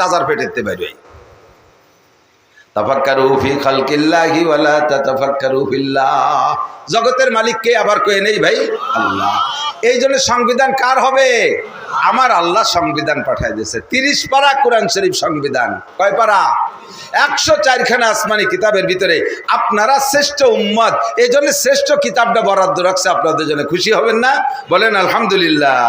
তাজার পেটেতে বেরোয় জগতের মালিক কে আবার কয়ে নেই ভাই, আল্লাহ। এই জন্য সংবিধান কার হবে? আমার আল্লাহ সংবিধান পাঠায় দিয়েছে। তিরিশ পারা কোরআন শরীফ সংবিধান। কয় পারা? একশো চারখানা আসমানি কিতাবের ভিতরে আপনারা শ্রেষ্ঠ উম্মত। এই জন্য শ্রেষ্ঠ কিতাবটা বরাদ্দ রাখছে, আপনাদের জন্য খুশি হবেন না? বলেন, আলহামদুলিল্লাহ।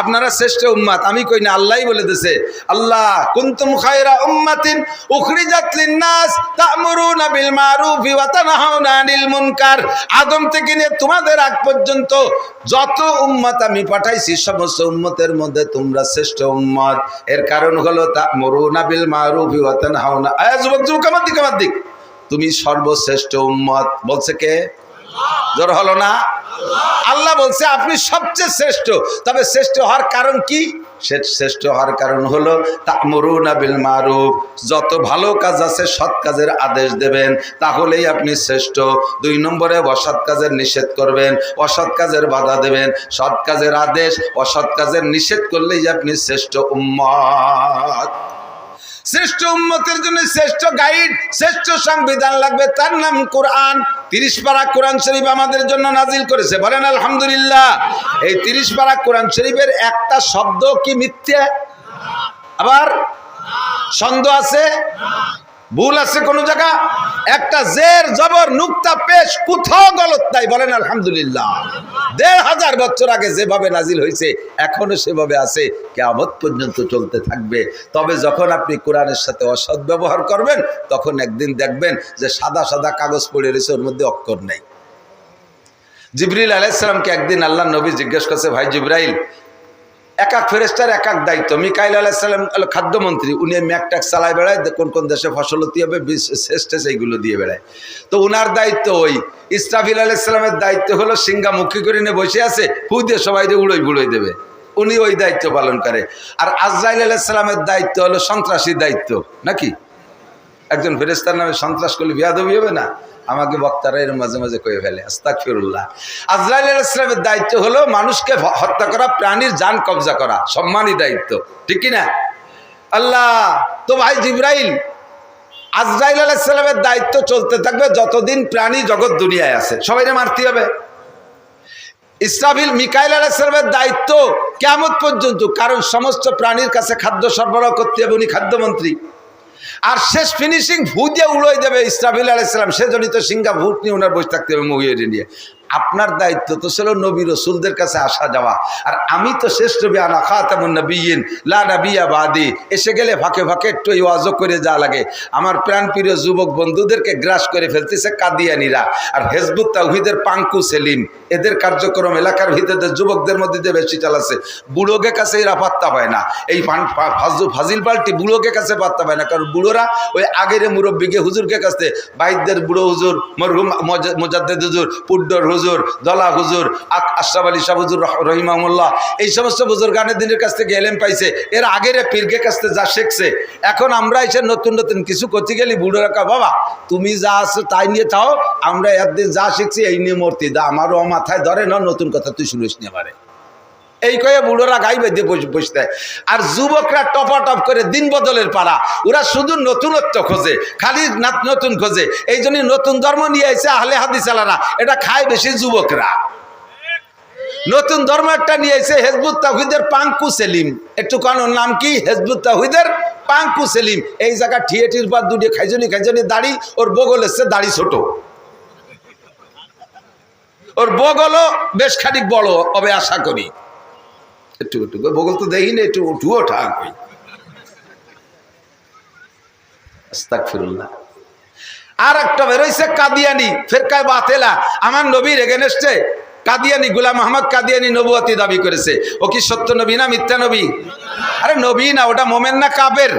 আপনারা শ্রেষ্ঠ উম্মত। আমি কই না আল্লাহই বলে দিছে আল্লাহ, কুনতুম খায়রা উম্মাতিন উখরিজাত লিন-নাস তা'মুরুনা বিল মারুফি ওয়া তানহাউনা আনিল মুনকার। আদম থেকে নিয়ে তোমাদের আগ পর্যন্ত যত উম্মত আমি পাঠাইছি, সমস্ত উম্মতের মধ্যে তোমরা শ্রেষ্ঠ উম্মত। এর কারণ হলো তা বিল মারুফি ওয়া তানহাউনা আয় যুবক যুবক, আমার দিক আমার দিক। তুমি সর্বশ্রেষ্ঠ উম্মত। বলছে কে? জোর হলো না? আল্লাহ বলছে, আপনি সবচেয়ে শ্রেষ্ঠ। তবে শ্রেষ্ঠ হওয়ার কারণ কি? শ্রেষ্ঠ হওয়ার কারণ হলো, তামরুনা বিল মারুফ। যত ভালো কাজ আছে, সৎ কাজের আদেশ দেবেন, তাহলেই আপনি শ্রেষ্ঠ। দুই নম্বরে, অসৎ কাজের নিষেধ করবেন, অসৎ কাজের বাধা দেবেন। সৎ কাজের আদেশ, অসৎ কাজের নিষেধ করলেই আপনি শ্রেষ্ঠ উম্মত। শ্রেষ্ঠ উম্মতের জন্য শ্রেষ্ঠ গাইড, শ্রেষ্ঠ সংবিধান লাগবে। তার নাম কোরআন। তিরিশ পারা কোরআন শরীফ আমাদের জন্য নাজিল করেছে। বলেন, আলহামদুলিল্লাহ। এই তিরিশ পারা কোরআন শরীফের একটা শব্দ কি মিথ্যে? আবার? সন্দেহ আছে? ভুল আছে কোন জায়গা? একটা জের, জবর, নুক্তা, পেশ, কোথাও গলত নাই। বলেন, আলহামদুলিল্লাহ। দেড় হাজার বছর আগে যেভাবে নাজিল হয়েছে, এখনও সেভাবে আছে। কেমত পর্যন্ত চলতে থাকবে। তবে যখন আপনি কোরআনের সাথে অসৎ ব্যবহার করবেন, তখন একদিন দেখবেন যে সাদা সাদা কাগজ পড়ে রয়েছে, ওর মধ্যে অক্ষর নেই। জিবরিল আলাইসালামকে একদিন আল্লাহ নবী জিজ্ঞেস করছে, ভাই জিব্রাইল এক এক ফেরেস্টার এক এক দায়িত্ব। মিকাইল আলাইসাল্লাম হলো খাদ্যমন্ত্রী, উনি ম্যাকট্যাক চালায় বেড়ায় কোন কোন দেশে ফসল ফসলতি হবে শেষ সেইগুলো দিয়ে বেড়ায় তো উনার দায়িত্ব ওই। ইসরাফিল আলাইসাল্লামের দায়িত্ব হলো সিঙ্গামুখী করে নিয়ে বসে আছে ফু দিয়ে সবাই উড়োই বুড়োই দেবে। উনি ওই দায়িত্ব পালন করে। আর আজরাইল আলাইসাল্লামের দায়িত্ব হলো সন্ত্রাসীর দায়িত্ব, নাকি? একজন ফেরেস্তার নামে সন্ত্রাস করলে বিয়াদবি হবে না? আমাকে বক্তারা এর মাঝে মাঝে কয়ে ফেলে আস্তাক ফিরুল্লাহ আজরাইল ইসলামের দায়িত্ব হলো মানুষকে হত্যা করা, প্রাণীর যান কবজা করা, সম্মানী দায়িত্ব, ঠিক কি না আল্লাহ, তো ভাই জিব্রাইল, আজরাইল আলাইসালামের দায়িত্ব চলতে থাকবে যতদিন প্রাণী জগৎ দুনিয়ায় আছে। সবাই মারতে হবে? ইসরাফিল মিকাইল আলাইসালামের দায়িত্ব কেমন পর্যন্ত, কারণ সমস্ত প্রাণীর কাছে খাদ্য সরবরাহ করতে হবে, উনি খাদ্যমন্ত্রী। আর শেষ ফিনিশিং ভূ দিয়ে উড়োই দেবে ইসরাফিল আলাইসালাম সে তো সিঙ্গা ভূত নিয়ে ওনার বসে থাকতে হবে মহিউরি নিয়ে। আপনার দায়িত্ব তো ছিল নবী রসুলদের কাছে আসা যাওয়া। আর আমি তো শেষ নবী আনা খাতামুন নবীন লা নবিয়া বাদি। এসে গেলে ফাঁকে ফাঁকে একটু ওয়াজও করে যা লাগে। আমার প্রাণপ্রিয় যুবক বন্ধুদেরকে গ্রাস করে ফেলতেছে কাদিয়ানিরা। আর হেজবুত তাহিদের পাঙ্কু সেলিম, এদের কার্যক্রম এলাকার ভিতরে যুবকদের মধ্যে দিয়ে বেশি চালাচ্ছে, বুড়োকে কাছে এরা পাত্তা পায় না। এই ফাজিল পাল্টি বুড়োকে কাছে পাত্তা পায় না। কারণ বুড়োরা ওই আগের মুরব্বীকে হুজুরকে কাছে বাইদদের বুড়ো হুজুর, মরহুম, মজ- মোজাদ্দেদ হুজুর, পুড্ডর হুজুর দলা হুজুর আশরাফ আলী শাহ হুজুর রহ- রহিমাহুল্লাহ, এই সমস্ত বুজুর গানের দিনের কাছ থেকে এলেম পাইছে, এর আগের পীরকে কাছ থেকে যা শিখছে। এখন আমরা এসে নতুন নতুন কিছু করতে গেলি বুড়ো রাখা বাবা, তুমি যা আছো তাই নিয়ে থাও আমরা একদিন যা শিখছি এই নিয়ে মূর্তি, দা আমারও মাথায় ধরে না নতুন কথা তুই শুনিস নিয়ে পারে এই কয়ে বুড়োরা গাইবে দিয়ে বসে বসে দেয় আর যুবকরা টপাটপ করে দিন বদলের পাড়া ওরা শুধু নতুনত্ব খোঁজে, খালি নাত- নতুন খোঁজে। এই জন্য নতুন ধর্ম নিয়ে এসে আহলে হাদিস আলারা। এটা খায় বেশি যুবকরা। নতুন ধর্ম একটা নিয়ে এসে হেজবুত তাহিদের পাঙ্কু সেলিম। একটু ওর নাম কি? হেজবুত তাহিদের পাঙ্কু সেলিম। এই জায়গা ঠিয়েটির পর দুটি খাইজনি খাইজনি দাড়ি, ওর বগল এসছে দাড়ি ছোট। ওর বগলও বেশ খানিক বড় হবে আশা করি। একটু করে। বগল তো দেখিনি একটু উঠুও ঠাক ওই আস্তাগফিরুল্লাহ। আর একটা বেরোইছে কাদিয়ানি, ফেরকায় বাতেলা। আমার নবীর এগেনেস্টে কাদিয়ানি, গুলাম আহমদ কাদিয়ানি নবুয়াতি দাবি করেছে। ও কি সত্য নবী না মিথ্যা নবী? আরে নবী না, ওটা মোমেন না কাবের?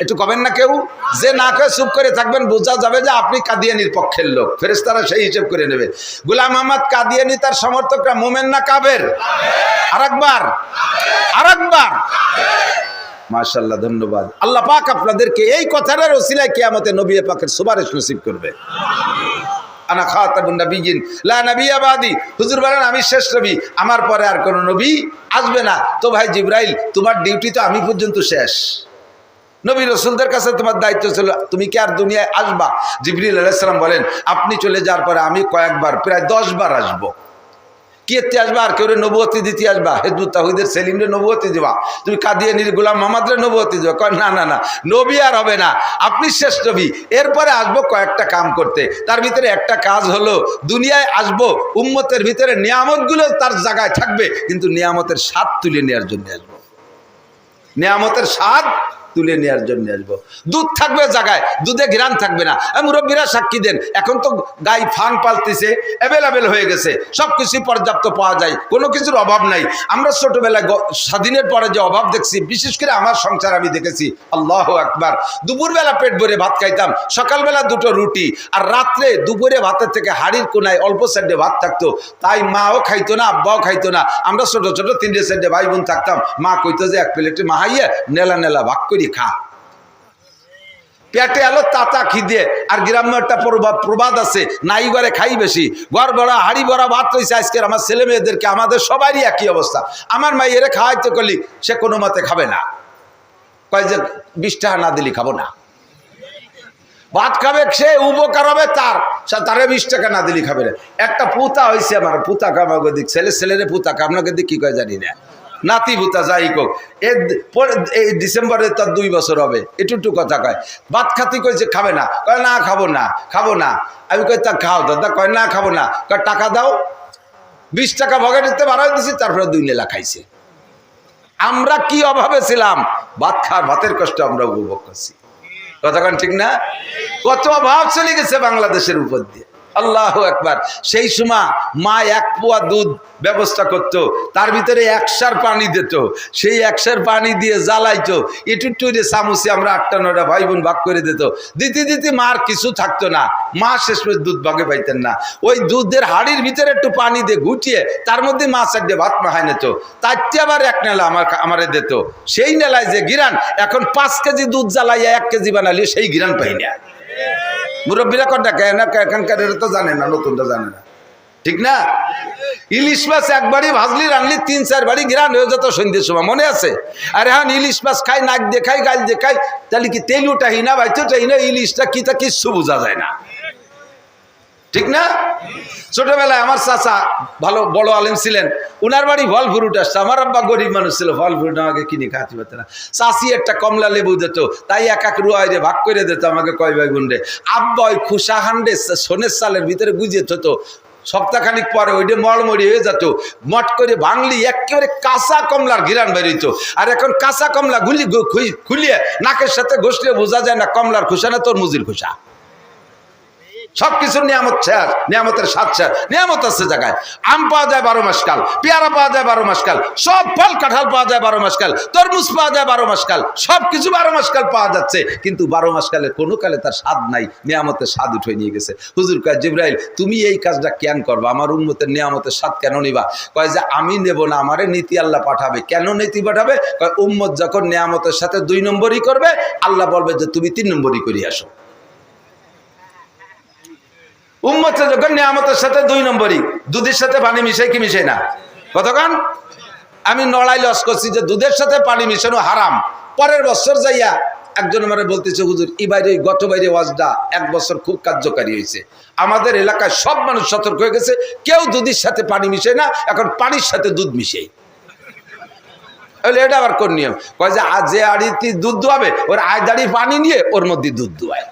একটু কবেন না কেউ? যে না করে চুপ করে থাকবেন, বোঝা যাবে যে আপনি কাদিয়ানির পক্ষের লোক। ফেরেস্তারা সেই হিসেব করে নেবে। গুলাম আহমদ কাদিয়ানি তার সমর্থকরা মোমেন না কাবের আর আরেকবার। আরেকবার। মাশাল্লাহ ধন্যবাদ। আল্লাহ পাক আপনাদেরকে এই কথাটার ওসিলায় কিয়ামতে নবী পাকের সুপারিশ নসিব করবে। আনা লা নবিয়্যা বাদি। হুজুর বলেন, আমি শেষ নবী। আমার পরে আর কোনো নবী আসবে না। তো ভাই জিব্রাইল, তোমার ডিউটি তো আমি পর্যন্ত শেষ। নবী রসুলদের কাছে তোমার দায়িত্ব ছিল, তুমি কি আর দুনিয়ায় আসবা? জিবরিল আলাইসালাম বলেন, আপনি চলে যাওয়ার পরে আমি কয়েকবার, প্রায় দশ বার আসব। কি এতে আসবা আর কেউ নবুয়তি দিতে আসবা? হেদুত তাহিদের সেলিমরে নবুয়তি দিবা তুমি কাদিয়ে নির গুলাম মোহাম্মদরে নবুয়তি দিবা কয়, না না না, নবী আর হবে না, আপনি শেষ নবী। এরপরে আসব কয়েকটা কাম করতে। তার ভিতরে একটা কাজ হলো, দুনিয়ায় আসব, উম্মতের ভিতরে নিয়ামতগুলো তার জায়গায় থাকবে, কিন্তু নিয়ামতের স্বাদ তুলে নেওয়ার জন্য আসব। নিয়ামতের স্বাদ তুলে নেওয়ার জন্য আসব। দুধ থাকবে জায়গায়, দুধে ঘিরান থাকবে না। মুরব্বীরা সাক্ষী দেন, এখন তো গাই ফান পালতেছে অ্যাভেলেবেল হয়ে গেছে সব কিছুই পর্যাপ্ত পাওয়া যায়, কোনো কিছুর অভাব নাই। আমরা ছোটবেলায় স্বাধীনের পরে যে অভাব দেখছি, বিশেষ করে আমার সংসার আমি দেখেছি, আল্লাহ আকবার। দুপুরবেলা পেট ভরে ভাত খাইতাম, সকালবেলা দুটো রুটি, আর রাত্রে দুপুরে ভাতের থেকে হাড়ির কোনায় অল্প সাইডে ভাত থাকতো। তাই মাও খাইতো না, আব্বাও খাইতো না। আমরা ছোট ছোট তিনটে সাইডে ভাই বোন থাকতাম, মা কইতো যে এক প্লেটে মাহাইয়ে নেলা নেলা ভাগ করি। খা পেটে এলো তাতা খিদে, আর গ্রাম্য একটা প্রবাদ আছে, নাই ঘরে খাই বেশি। ঘর ভরা, হাড়ি ভরা, ভাত রয়েছে আজকের। আমার ছেলে মেয়েদেরকে, আমাদের সবারই একই অবস্থা। আমার মাই এরে খাওয়াইতে করলি সে কোনো মতে খাবে না। কয় যে টাকা না দিলি খাব না। ভাত খাবে, সে উপকার হবে তার। তারে বিশ টাকা না দিলি খাবে না। একটা পুতা হয়েছে আমার, পুতা কামাকে দিক ছেলে, ছেলেরে পুতা আপনাকে দিক কি কয় জানি না। নাতি ভুতা যাই কোক এই ডিসেম্বরে তার দুই বছর হবে। এটুকু কথা কয়। ভাত খাতি কইছে, খাবে না। কয়, না, খাব না খাব না। আমি কই, তা খাও দাদা। কয়, না, খাব না। কয়, টাকা দাও। বিশ টাকা ভগে দিতে বাড়াই দিছি, তারপরে দুই লেলা খাইছে। আমরা কি অভাবে ছিলাম? ভাত খাওয়ার ভাতের কষ্ট আমরা উপভোগ করছি। কথা কতক্ষণ ঠিক না? কত অভাব চলে গেছে বাংলাদেশের উপর দিয়ে। আল্লাহ একবার সেই সময় মা এক পোয়া দুধ ব্যবস্থা করত, তার ভিতরে একসার পানি দিত। সেই একসার পানি দিয়ে জ্বালাইতো। একটু টুরে চামচে আমরা আটটা, নয়টা ভাই বোন ভাগ করে দিত। দিতে দিতে মার কিছু থাকতো না। মা শেষ পর্যন্ত দুধ ভাগে পাইতেন না। ওই দুধের হাড়ির ভিতরে একটু পানি দিয়ে ঘুটিয়ে, তার মধ্যে মা চারটে ভাত মাহাই নিত। তারটি আবার এক নেলা আমার আমারে দিত। সেই নেলায় যে গিরান, এখন পাঁচ কেজি দুধ জ্বালাইয়া এক কেজি বানালি সেই গিরান পাই না। মুরব্বীরা কটা কেন এখানকার এরা তো জানে না নতুনটা জানে না। ঠিক না? ইলিশ মাছ একবারই ভাজলি রানলি তিন, চার বাড়ি গ্রান হয়ে যেত সন্ধ্যের সময়, মনে আছে? আর এখন ইলিশ মাছ খাই, নাক দেখাই গাল দেখাই তাহলে কি তেল উঠাই না বাইতে উঠাই না ইলিশটা কি তা কিচ্ছু বোঝা যায় না। ঠিক না? ছোটবেলায় আমার চাচা ভালো, বড় আলেম ছিলেন। উনার বাড়ি ফল ফ্রুট আসছে। আমার আব্বা গরিব মানুষ ছিল ফল ফ্রুট আমাকে কিনে খাতে পারত না। চাষি একটা কমলা লেবু দিত, তাই এক এক রুয়াই রে ভাগ করে দিত আমাকে কয় ভাই গুন্ডে আব্বা ওই খুশা হান্ডে সোনের সালের ভিতরে গুজিয়ে থতো সপ্তাহখানিক পরে ওইটা মলমরি হয়ে যেত। মট করে ভাঙলি, একেবারে কাঁচা কমলার ঘিরান বেরিত আর এখন কাঁচা কমলা গুলি খুলিয়ে নাকের সাথে ঘষলে বোঝা যায় না, কমলার খুশা না তোর মুজির খুশা। সব কিছুর নিয়ামত শেষ, নিয়ামতের স্বাদ শেষ, নিয়ামত আছে জায়গায়। আম পাওয়া যায় বারো মাস কাল পেয়ারা পাওয়া যায় বারো মাস কাল সব ফল কাঁঠাল পাওয়া যায় বারো মাস কাল তরমুজ পাওয়া যায় বারো মাস কাল সব কিছু বারো মাস কাল পাওয়া যাচ্ছে, কিন্তু বারো মাস কালে কোনো কালে তার স্বাদ নাই, নিয়ামতের স্বাদ উঠে নিয়ে গেছে। হুজুর কয়, জিব্রাইল, তুমি এই কাজটা কেন করবা? আমার উন্মতের নিয়ামতের স্বাদ কেন নিবা? কয় যে, আমি নেব না, আমারে নীতি আল্লাহ পাঠাবে। কেন নীতি পাঠাবে? কয়, উম্মত যখন নিয়ামতের সাথে দুই নম্বরই করবে, আল্লাহ বলবে যে, তুমি তিন নম্বরই করে আসো। উম্মতে যখন নিয়ামতের সাথে দুই নম্বরই, দুধের সাথে পানি মিশাই কি মিশাই না? কতক্ষণ আমি নড়াই লস করছি যে দুধের সাথে পানি মিশানো হারাম। পরের বছর যাইয়া একজন আমার বলতেছে, হুজুর এই বাইরে গত বাইরে ওয়াজটা এক বছর খুব কার্যকারী হয়েছে। আমাদের এলাকায় সব মানুষ সতর্ক হয়ে গেছে, কেউ দুধের সাথে পানি মিশে না, এখন পানির সাথে দুধ তাহলে এটা আবার কোন নিয়ম? কয় যে আজ যে আড়িতে দুধ দোয়াবে, ওর আয় দাঁড়ি পানি নিয়ে ওর মধ্যে দুধ দোয়ায়।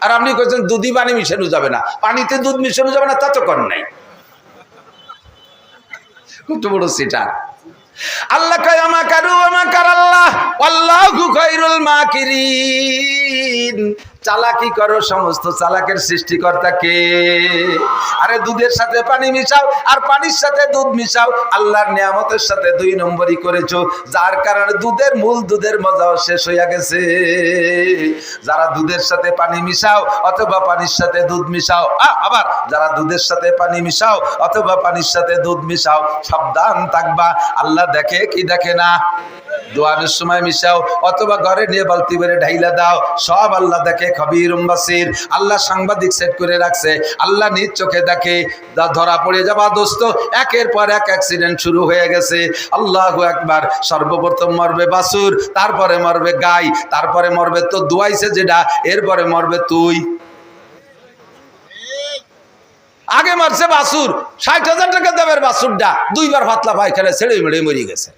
আর আপনি কইছেন দুধই পানি মিশানো যাবে না। পানিতে দুধ মিশানো যাবে না, তা তো কর নাই। কত বড় সেটা। আল্লাহ কয়, আমা কারু, আমা কার আল্লাহ? আল্লাহু খায়রুল মাকিরিন। চালাকি করো সমস্ত চালাকের সৃষ্টিকর্তা কে? আরে দুধের সাথে পানি মিশাও আর পানির সাথে দুধ মিশাও, আল্লাহর নিয়ামতের সাথে দুই নম্বরই করেছ, যার কারণে দুধের মূল দুধের মজাও শেষ হইয়া গেছে। যারা দুধের সাথে পানি মিশাও অথবা পানির সাথে দুধ মিশাও আবার যারা দুধের সাথে পানি মিশাও অথবা পানির সাথে দুধ মিশাও, সাবধান থাকবা, আল্লাহ দেখে কি দেখে না? দোয়ানের সময় মিশাও, অথবা ঘরে নিয়ে বালতি বেড়ে ঢাইলা দাও, সব আল্লাহ দেখে খবির বাসির আল্লাহ সাংবাদিক সেট করে রাখছে, আল্লাহ নিজ চোখে দেখে ধরা পড়ে যাবা দোস্ত, একের পর এক অ্যাক্সিডেন্ট শুরু হয়ে গেছে। আল্লাহ একবার সর্বপ্রথম মরবে বাসুর, তারপরে মরবে গাই, তারপরে মরবে তো দুয়াইছে যেটা, এরপরে মরবে তুই। আগে মারছে বাসুর, ষাট হাজার টাকা দামের বাসুরটা, দুইবার পাতলা পায়খানা ছেড়ে মেড়ে মরে গেছে।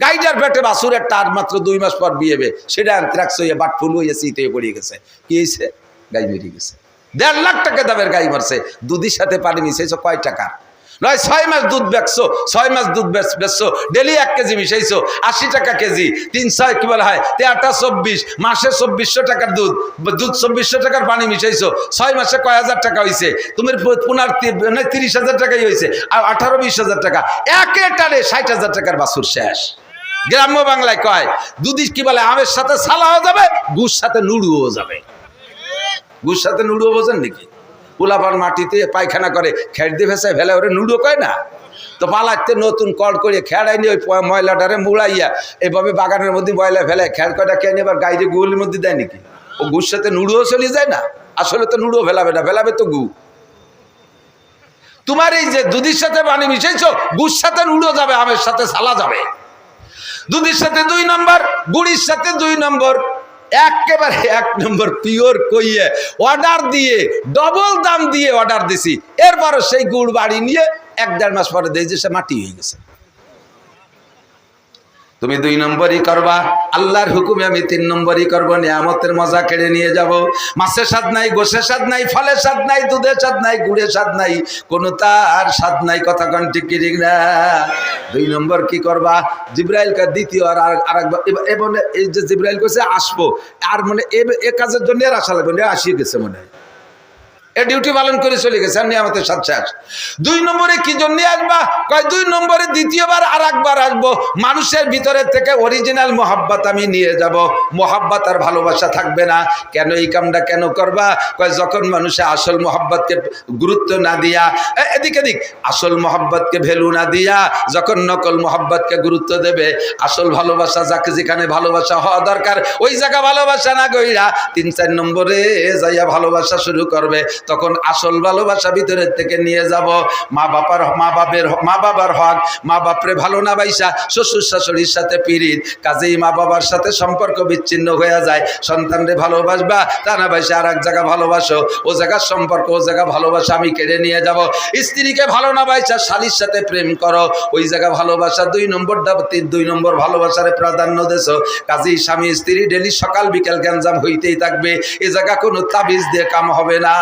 গাইটার পেটে বাসুরের তার মাত্র দুই মাস পর বিয়েবে সেটা অ্যান্থ্রাক্স হয়ে বাট ফুল হয়ে শীত হয়ে পড়ে গেছে। কি হয়েছে? গাই মরে গেছে। দেড় লাখ টাকা দামের গাই মারছে। দুধের সাথে পানি মিশাইছো, কয় টাকা? নয়, ছয় মাস দুধ বেচছো, ছয় মাস দুধ বেচ- বেচছো, ডেলি এক কেজি মিশাইছো, আশি টাকা কেজি, তিন ছয় কি বলা হয়? তেরোটা চব্বিশ, মাসে চব্বিশশো টাকার দুধ দুধ চব্বিশশো টাকার পানি মিশাইছো, ছয় মাসে কয় হাজার টাকা হয়েছে তুমি পুনার মানে তিরিশ হাজার টাকাই হয়েছে আর আঠারো, বিশ হাজার টাকা। একে টানে ষাট হাজার টাকার বাছুর শেষ। গ্রাম্য বাংলায় কয় দুদিস কি বলে, আমের সাথে সালাও যাবে, গুড় সাথে নুড়ুও যাবে। গুড় সাথে নুড়ুও বোঝেন নাকি? পোলাপান মাটিতে পায়খানা করে দিয়ে ফেসে ফেলে, ওরে নুডো কয় না? তো পালাতে নতুন কল করে খেড়াই নিয়ে ওই ময়লাটারে মুড়াইয়া, এভাবে বাগানের মধ্যে ময়লা ফেলে, খেড় কয়টা খেয়ে নিয়ে এবার গাইরে গুগলের মধ্যে দেয় নাকি? ও গুর সাথে নুডুও চলে যায় না? আসলে তো নুডুও ফেলাবে না, ফেলাবে তো গু তোমার এই যে দুধের সাথে পানি মিশাইছো, গুড় সাথে নুডো যাবে, আমের সাথে সালা যাবে। দুধের সাথে দুই নম্বর, গুড়ির সাথে দুই নম্বর। একেবারে এক নম্বর পিওর কইয়ে অর্ডার দিয়ে ডবল দাম দিয়ে অর্ডার দিছি। এরপরও সেই গুড় বাড়ি নিয়ে এক দেড় মাস পরে দেখছে সে মাটি হয়ে গেছে। তুমি দুই নম্বরই করবা। আল্লাহর হুকুমে আমি তিন নম্বরই করব। নিয়ামতের মজা কেড়ে নিয়ে যাব। মাছের স্বাদ নাই গোসের স্বাদ নাই, ফলের স্বাদ নাই, দুধের স্বাদ নাই, গুড়ের স্বাদ নাই, কোনো তার স্বাদ নাই, কথা কন ঠিক কি ঠিক না? দুই নম্বর কি করবা? জিব্রাইলকে দ্বিতীয় আর আর- এবার এই যে জিব্রাইল কইছে, আসব। আর মানে এ- কাজের জন্য আর আসা লাগবে আসিয়ে গেছে মনে হয়। এ ডিউটি পালন করে চলে গেছে, আর নিয়ামতের সাথে দুই নম্বরে কি জন্য আসবা? কয়, দুই নম্বরে দ্বিতীয়বার আর একবার আসব। মানুষের ভিতরে থেকে অরিজিনাল মোহাব্বত আমি নিয়ে যাব। মোহাব্বত আর ভালোবাসা থাকবে না। কেন এই কামটা কেন করবা? কয়, যখন মানুষে আসল মোহাব্বতকে গুরুত্ব না দিয়া এদিক এদিক, আসল মোহাব্বতকে ভ্যালু না দিয়া, যখন নকল মোহাব্বতকে গুরুত্ব দেবে, আসল ভালোবাসা যাকে যেখানে ভালোবাসা হওয়া দরকার, ওই জায়গা ভালোবাসা না গইরা তিন, চার নম্বরে যাইয়া ভালোবাসা শুরু করবে। তখন আসল ভালোবাসা ভিতরের থেকে নিয়ে যাব। মা বাবার মা বাবের মা বাবার হক, মা বাপরে ভালো না বাইসা, শ্বশুর শাশুড়ির সাথে পিরিত কাজেই মা বাবার সাথে সম্পর্ক বিচ্ছিন্ন হয়ে যায়। সন্তানরে ভালোবাসবা, তা না বাইসা আর এক জায়গা ভালোবাসো। ও জায়গার সম্পর্ক, ও জায়গা ভালোবাসা আমি কেড়ে নিয়ে যাব। স্ত্রীকে ভালো না বাইসা, শালির সাথে প্রেম করো। ওই জায়গা ভালোবাসা দুই নম্বর দাবতি দুই নম্বর ভালোবাসারে প্রাধান্য দেছো। কাজেই স্বামী, স্ত্রী ডেলি সকাল, বিকেল গ্যাঞ্জাম হইতেই থাকবে। এ জায়গা কোনো তাবিজ দিয়ে কাম হবে না।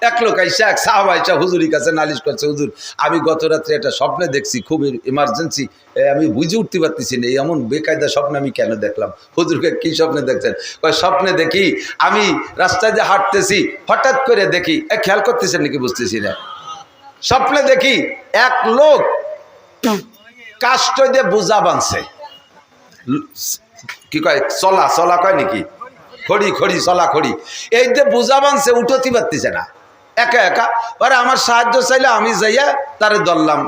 এক লোক আইসা, এক সাহাব আইসা হুজুরির কাছে নালিশ করছে, হুজুর, আমি গত রাত্রে একটা স্বপ্নে দেখছি, খুব ইমার্জেন্সি আমি বুঝে উঠতে পারতেছি না এমন বেকায়দা স্বপ্ন আমি কেন দেখলাম? হুজুরকে কি স্বপ্নে দেখছেন? স্বপ্নে দেখি, আমি রাস্তায় যে হাঁটতেছি, হঠাৎ করে দেখি, এ, খেয়াল করতেছেন নাকি বুঝতেছি না? স্বপ্নে দেখি, এক লোক কাষ্ট দিয়ে বোঝা বানছে। কি কয়, চলা চলা কয় নাকি? খড়ি খড়ি চলা খড়ি। এই যে বোঝা বানছে, উঠতে পারতেছে না। একা একা। পরে আমার সাহায্য চাইলে আমি যাইয়া তারে ধরলাম।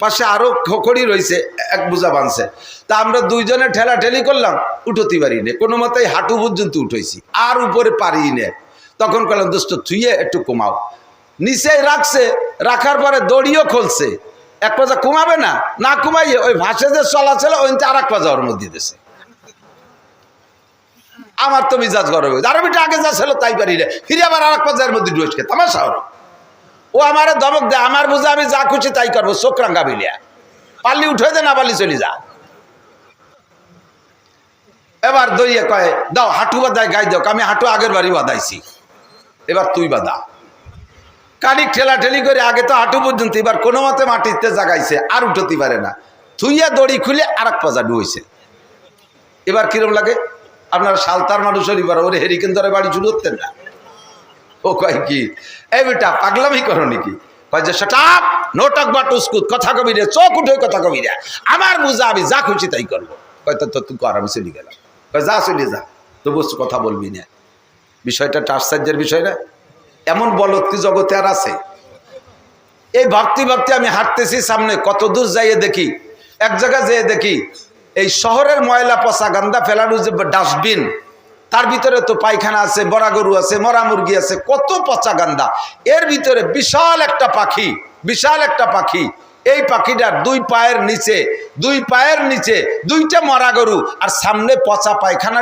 পাশে আরও খড়ি রয়েছে এক বোঝা বানছে। তা আমরা দুইজনে ঠেলা ঠেলি করলাম, উঠতে পারি নে কোনো মতেই হাঁটু পর্যন্ত উঠেছি, আর উপরে পারি নে তখন করলাম দোস্ত, থুইয়ে একটু কমাও নিচে রাখছে, রাখার পরে দড়িও খুলছে। এক পাজা কমাবে না না কমাইয়ে ওই ভাসে যে চলাচল ওইতে আর এক পাজা ওর মধ্যে দিয়েছে আমার তো মিজাজ গরম হয়েছে আরও মিটা আগে যা ছিল তাই পারি না ফিরে আবার আর এক পর্যায়ের মধ্যে ঢুসকে তামাশা হলো। ও আমার দমক দেয়, আমার বুঝে আমি যা খুশি তাই করব, চোখ রাঙ্গা বিলিয়া। পাল্লি উঠে দে না, পাল্লি চলে যা। এবার দইয়ে কয়, দাও, হাঁটু বাদায় গাই দাও, আমি হাঁটু আগের বাড়ি বাদাইছি এবার তুই বাদা কানিক ঠেলা ঠেলি করে আগে তো হাঁটু পর্যন্ত, এবার কোনো মতে মাটিতে জাগাইছে, আর উঠতে পারে না। থুইয়া দড়ি খুলে আর এক পাজা ডুয়েছে এবার কিরম লাগে? আপনারা সালতার মানুষ এবার ওরে হেরিকেন ধরে বাড়ি করতেন না। ও কয় কি? এই বেটা, পাগলামি করো নাকি? যে সেটা নোটক বা কথা কবি রে, চোখ উঠে কথা কবি রে। আমার আমি যা তাই করব। তো যা যা কথা বলবি না। বিষয়টা বিষয় না। এমন বলত কি জগতে আর আছে। এই ভাবতে ভাবতে আমি হাঁটতেছি সামনে, কত দূর যাইয়ে দেখি, এক জায়গায় যেয়ে দেখি এই শহরের ময়লা পচা গান্দা ফেলানোর যে ডাস্টবিন, তার ভিতরে তো পায়খানা আছে, বড়া গরু আছে, মরা মুরগি আছে, কত পচা গান্দা এর ভিতরে বিশাল একটা পাখি, বিশাল একটা পাখি। এই পাখিটার দুই পায়ের নিচে, দুই পায়ের নিচে দুইটা মরা গরু, আর সামনে পচা পায়খানা